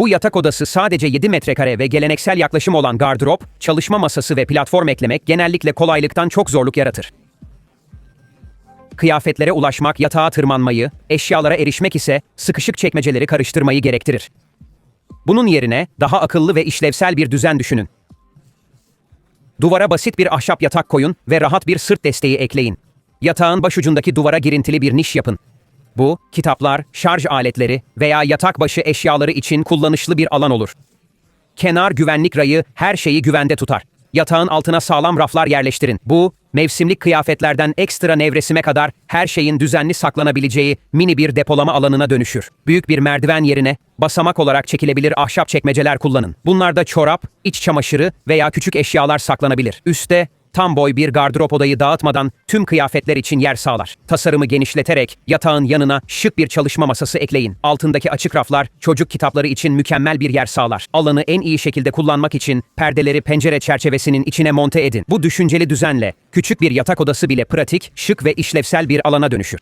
Bu yatak odası sadece 7 metrekare ve geleneksel yaklaşım olan gardırop, çalışma masası ve platform eklemek genellikle kolaylıktan çok zorluk yaratır. Kıyafetlere ulaşmak yatağa tırmanmayı, eşyalara erişmek ise sıkışık çekmeceleri karıştırmayı gerektirir. Bunun yerine daha akıllı ve işlevsel bir düzen düşünün. Duvara basit bir ahşap yatak koyun ve rahat bir sırt desteği ekleyin. Yatağın başucundaki duvara girintili bir niş yapın. Bu, kitaplar, şarj aletleri veya yatak başı eşyaları için kullanışlı bir alan olur. Kenar güvenlik rayı her şeyi güvende tutar. Yatağın altına sağlam raflar yerleştirin. Bu, mevsimlik kıyafetlerden ekstra nevresime kadar her şeyin düzenli saklanabileceği mini bir depolama alanına dönüşür. Büyük bir merdiven yerine basamak olarak çekilebilir ahşap çekmeceler kullanın. Bunlarda çorap, iç çamaşırı veya küçük eşyalar saklanabilir. Üste tam boy bir gardırop odayı dağıtmadan tüm kıyafetler için yer sağlar. Tasarımı genişleterek yatağın yanına şık bir çalışma masası ekleyin. Altındaki açık raflar çocuk kitapları için mükemmel bir yer sağlar. Alanı en iyi şekilde kullanmak için perdeleri pencere çerçevesinin içine monte edin. Bu düşünceli düzenle küçük bir yatak odası bile pratik, şık ve işlevsel bir alana dönüşür.